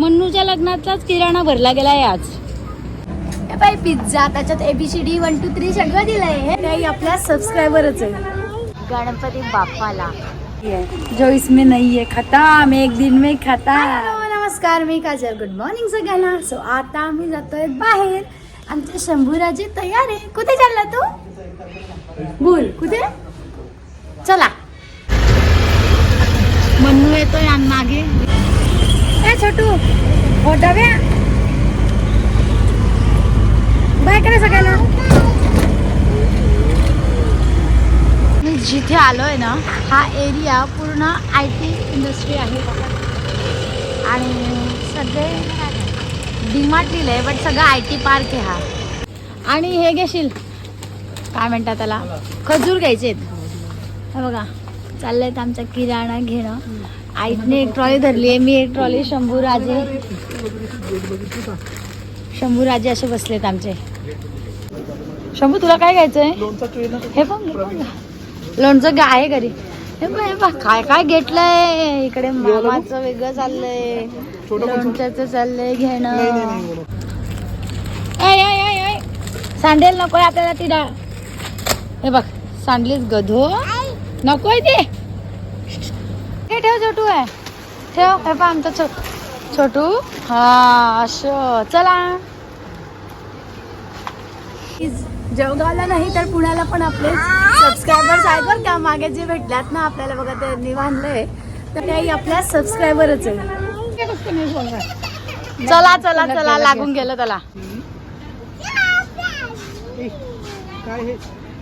मन्नूच्या लग्नाचाच किराणा भरला गेलाय आज. बाई पिझ्झा त्याच्यात एबीसीडी वन टू थ्री सगळं दिलंय. हे काही आपल्या सबस्क्रायबरच आहे. गणपती बाप्पाला. जो इसमें नहीं है खाता मैं एक दिन में खाता. नमस्कार मी काजल. गुड मॉर्निंग सगळ्यांना. सो आता आम्ही जातोय बाहेर. आमचे शंभूराजे तयार आहे. कुठे चालला तू? बोल कुठे? चला. मन्नू येतोय आणि मागे. ए छोटू हो घ्या बाय करा सगळ्यांना. मी जिथे आलोय ना हा एरिया पूर्ण आय टी इंडस्ट्री आहे. आणि सगळे डीमार्ट आहे बट सगळं आय टी पार्क आहे हा. आणि हे घेशील? काय म्हणतात त्याला? खजूर घ्यायचे आहेत बघा. चाललंय आमचा किराणा घेणं. आईने एक ट्रॉली धरली आहे. मी एक ट्रॉली शंभू राजे शंभू राजे असे बसलेत आमचे. शंभू तुला काय घ्यायचंय? हे घ्या. लोणचं गा आहे घरी. हे बघ हे बघ काय काय घेतलंय? इकडे मामाचं वेगळं चाललंय. लोणच्याचं चाललंय घेणं. ऐ, ऐ, ऐ, ऐ. सांडेल नकोय आपल्याला ती डाळ हे बघ सांडलीच गधो. नकोय ते. हे ठेव छोटू आहे ठेव हे पहा आमचा छो छोटू. हा असं. चला. जळगावला नाही तर पुण्याला पण आपले सबस्क्रायबर्स आहेत बरं का. मागे जे भेटल्यात ना आपल्याला बघा त्यांनी बांधलंय. तर काही आपल्या सबस्क्रायबरच आहे चला चला चला. लागून गेलं त्याला.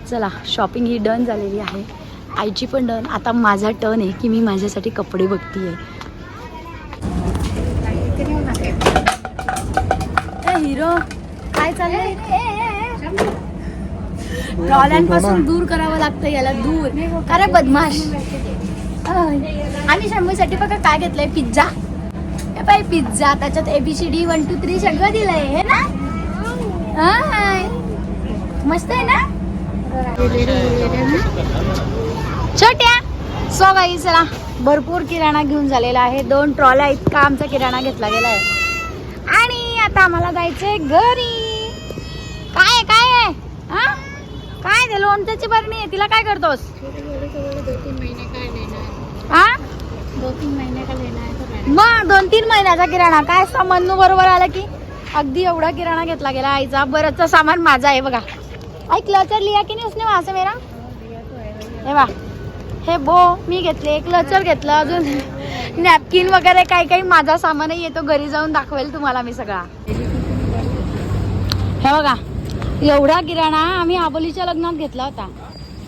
चला शॉपिंग ही डन झालेली आहे. आईची पण डन. आता माझा टर्न आहे की मी माझ्यासाठी कपडे बघतीये. ए हिरो काय चाललंय? ट्रॉल्यांपासून दूर करावं लागतं याला दूर. अरे बदमाश. आणि शंभूसाठी बघा काय घेतलंय पिझ्झा. हे बाई पिझ्झा त्याच्यात एबीसीडी वन टू थ्री सगळं दिलंय हे ना? हाय. मस्त आहे ना? छोट्या. सो गाई चला. भरपूर किराणा घेऊन झालेला आहे. दोन ट्रॉल्या इतका आमचा किराणा घेतला गेला आहे आणि आता आम्हाला जायचंय घरी. काय आहे, काय आहे? हा? काय ते लोणच्याची बरणी आहे? तिला काय करतोस? हा? मग दोन तीन महिन्याचा किराणा. काय सामान बरोबर आला की अगदी एवढा किराणा घेतला गेला. आईचा बरंचसा सामान माझा आहे बघा. ऐकलं तर लिया की नाही उसने वहां से मेरा हे वा हे बो मी घेतले एक लचर घेतलं अजून. नॅपकिन वगैरे काही काही माझा सामानही येतो घरी जाऊन दाखवेल तुम्हाला मी सगळा. हे बघा एवढा किराणा आम्ही आबोलीच्या लग्नात घेतला होता.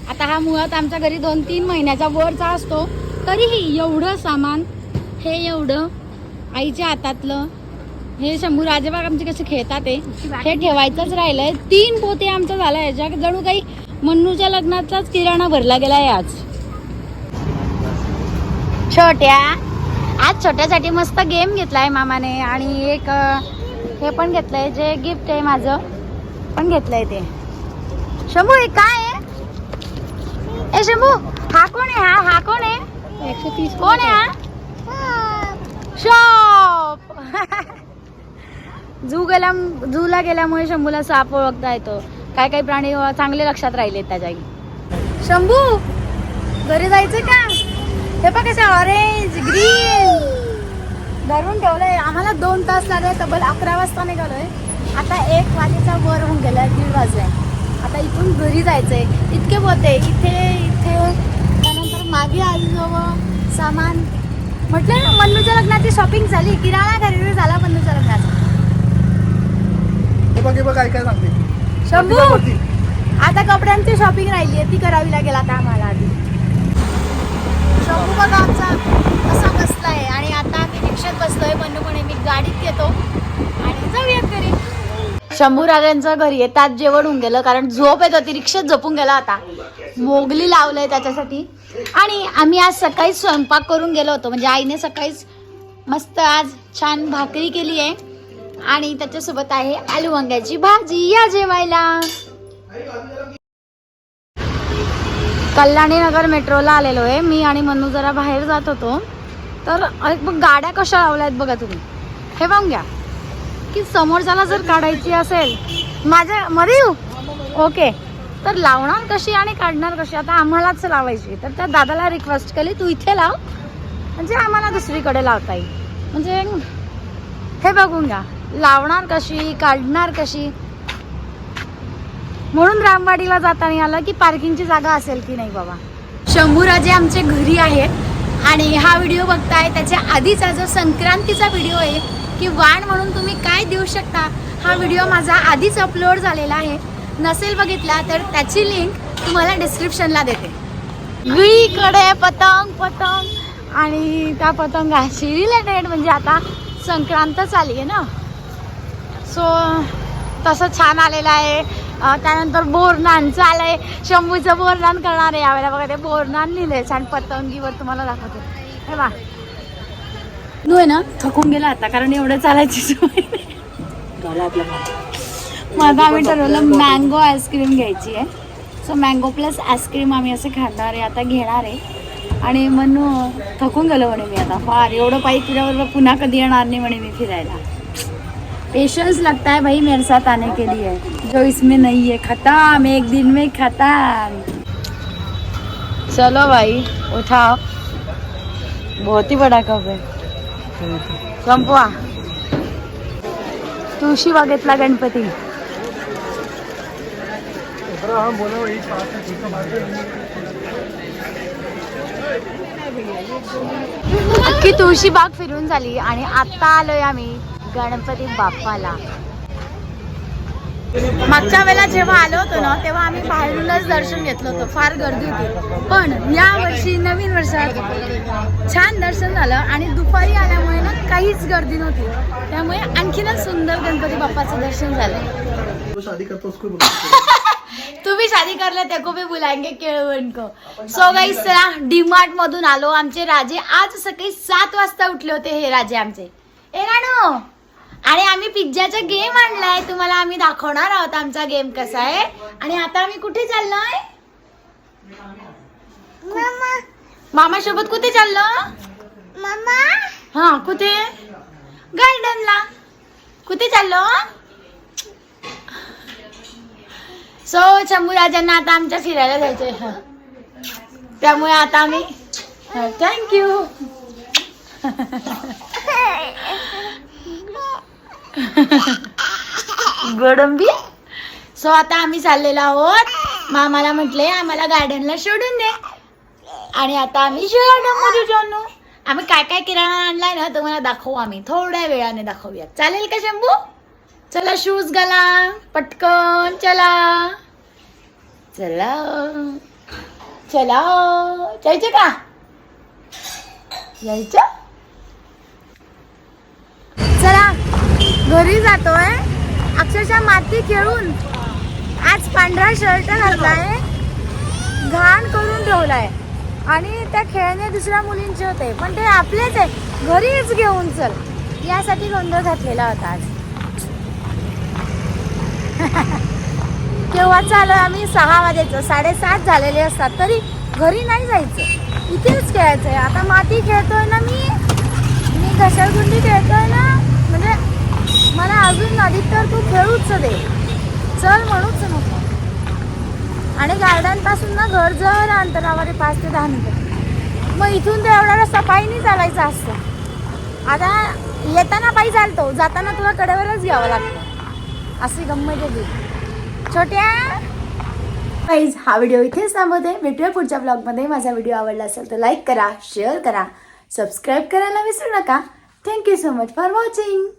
आता हा मुळात आमच्या घरी दोन तीन महिन्याचा वरचा असतो तरीही एवढं सामान हे एवढं आईच्या हातातलं हे शंभू राजेबाग आमचे कसे खेळतात हे. ठेवायचंच राहिलंय. तीन पोते आमचं झालं याच्या जणू काही मन्नूच्या लग्नाचाच किराणा भरला गेलाय आज. छोट्या. आज छोट्यासाठी मस्त गेम घेतलाय मामाने आणि एक हे पण घेतलंय जे गिफ्ट आहे माझं पण घेतलंय ते. शंभू हे काय आहे? ए शंभू हा कोण आहे? हा हा कोण आहे? एकशे तीस कोण आहे हा? शॉप. झू गेल्या झूला गेल्यामुळे शंभूला साप ओळखता येतो. काय काही प्राणी चांगले लक्षात राहिले त्याच्या शंभू घरी जायचं का? हे बघ कसं ऑरेंज ग्रीन धरून ठेवलंय. आम्हाला दोन तास लागले तब्बल अकरा वाजता निघालोय. आता एक वाजेचा वर होऊन गेलाय दीड वाजलाय. आता इथून घरी जायचंय. इतके बोलते इथे इथे. त्यानंतर मागे आईजवळ सामान. म्हटलं ना मन्नूच्या लग्नाची शॉपिंग झाली. किराणा खरेदी झाला मन्नूच्या लग्नाचा. बघ बघ काय काय सांगते. शंभू. आता कपड्यांची शॉपिंग राहिली आहे ती करावी लागेल आता आम्हाला आधी. शंभू बघा आमचा कसा आहे आणि आता आम्ही रिक्षात बसलोय. म्हणून मी गाडीत येतो. आणि जाऊयात घरी. शंभू राजांचं घरी येतात जेवण होऊन गेलं. कारण झोप येत होती. रिक्षेत झोपून गेला आता. मोगली लावलंय त्याच्यासाठी. आणि आम्ही आज सकाळी स्वयंपाक करून गेलो होतो. म्हणजे आईने सकाळीच मस्त आज छान भाकरी केली आहे. आणि त्याच्यासोबत आहे आलू वांग्याची भाजी. या जेवायला. कल्याणी नगर मेट्रोला आलेलो आहे. मी आणि मनू जरा बाहेर जात होतो. तर अरे बघ गाड्या कशा लावल्या आहेत बघा तुम्ही. हे पाहून घ्या. की समोरच्याला जर काढायची असेल माझ्या मध्ये येऊ ओके. तर लावणार कशी आणि काढणार कशी? आता आम्हालाच लावायची. तर त्या दादाला रिक्वेस्ट केली तू इथे लाव. म्हणजे आम्हाला दुसरीकडे लावता येईल. म्हणजे हे बघून घ्या. लावणार कशी काढणार कशी? म्हणून रामवाडीला जाताना आलं की पार्किंगची जागा असेल की नाही बाबा? शंभूराजे आमचे घरी आहेत आणि हा व्हिडिओ बघताय त्याच्या आधीचा जो संक्रांतीचा व्हिडिओ आहे की वाण म्हणून तुम्ही काय देऊ शकता हा व्हिडिओ माझा आधीच अपलोड झालेला आहे. नसेल बघितला तर त्याची लिंक तुम्हाला डिस्क्रिप्शनला देते. गळीकडे पतंग पतंग आणि त्या पतंगाशी रिलेटेड म्हणजे आता संक्रांतच आली आहे ना? सो तसं छान आलेलं आहे. त्यानंतर बोरनानचं आलंय शंभूचं बोरनान करणार आहे यावेळेला. बघा ते बोरनान लिहिलंय. छान पतंगीवर तुम्हाला दाखवते. हे बा तू आहे ना थकून गेला आता कारण एवढं चालायची सवय. मग आम्ही ठरवलं मँगो आईस्क्रीम घ्यायची आहे. सो मँगो प्लस आईस्क्रीम आम्ही असं खाणार आहे आता घेणार आहे. आणि म्हणून थकून गेलो म्हणे मी आता. फार एवढं पायी फिरावर पुन्हा कधी येणार नाही म्हणे मी फिरायला. पेशेंस लगता है भाई मेरे साथ आने के लिए जो इसमें नहीं है खत्म एक दिन में खत्म। चलो भाई उठाओ। बहुत ही बड़ा कप है। संपवा तुळशी बागेतला गणपती। अख्खी तुळशी बाग फिरून झाली आणि आता आलोय आम्ही गणपती बाप्पाला. मागच्या वेळेला जेव्हा आलो होतो ना तेव्हा आम्ही बाहेरूनच दर्शन घेतलं होतं. फार गर्दी होती. पण या वर्षी नवीन वर्षात छान दर्शन झालं आणि दुपारी आल्यामुळे ना काहीच गर्दी नव्हती. त्यामुळे आणखीनच सुंदर गणपती बाप्पाचं दर्शन झालं. तुम्ही शादी करले ते बुला बुलायंगे भी बुलाएंगे केळवण को सो गाईस चला डीमार्ट मधून आलो. आमचे राजे आज सकाळी सात वाजता उठले होते हे राजे आमचे. ए राणू आणि आम्ही पिझ्झाचा गेम आणलाय. तुम्हाला आम्ही दाखवणार आहोत आमचा गेम कसा आहे. आणि आता आम्ही कुठे चाललोय? मामा. सोबत कुठे चाललो? मामा. हा कुठे? गार्डनला. कुठे चाललो? सो शंभूराजांना आता आमच्या फिरायला जायचंय. त्यामुळे आता आम्ही थँक्यू गोडंबी? सो आता आम्ही चाललेलो आहोत. मामाला म्हटले आम्हाला गार्डनला सोडून दे. आणि आता आम्ही गार्डनमध्ये जाणू आम्ही काय काय किराणा आणलाय ना तुम्हाला दाखवू आम्ही. थोड्या वेळाने दाखवूया. चालेल का शंभू? चला शूज घाला. पटकन चला. चला. चला. जायचं का? यायचं घरी जातोय. अक्षरशः माती खेळून आज पांढरा शर्ट घातलाय. घाण करून ठेवलाय. आणि त्या खेळणे दुसऱ्या मुलींचे होते. पण ते आपलेच आहे घरीच घेऊन चल. यासाठी गोंधळ घातलेला होता आज. केव्हा चालू आम्ही सहा वाजायचं साडेसात झालेले असतात. तरी घरी नाही जायचं. इथेच खेळायचंय. आता माती खेळतोय ना मी? मी घसरगुंडी खेळतोय ना? मला तर तू खेळूच दे. चल म्हणूच नको. आणि गार्डनपासून ना घर जर अंतरावर आहे पाच ते दहा मिनिटं. मग इथून तर एवढा रस्ता पायीनी चालायचा असतो. आता येताना पायी चालतो जाताना तुला कडेवरच घ्यावं लागतं. अशी गंमत आहे ती. छोट्या. गाईज हा व्हिडिओ इथेच थांबवते भेटूया पुढच्या ब्लॉगमध्ये माझा व्हिडिओ आवडला असेल तर लाईक करा शेअर करा सबस्क्राईब करायला विसरू नका. Thank you so much for watching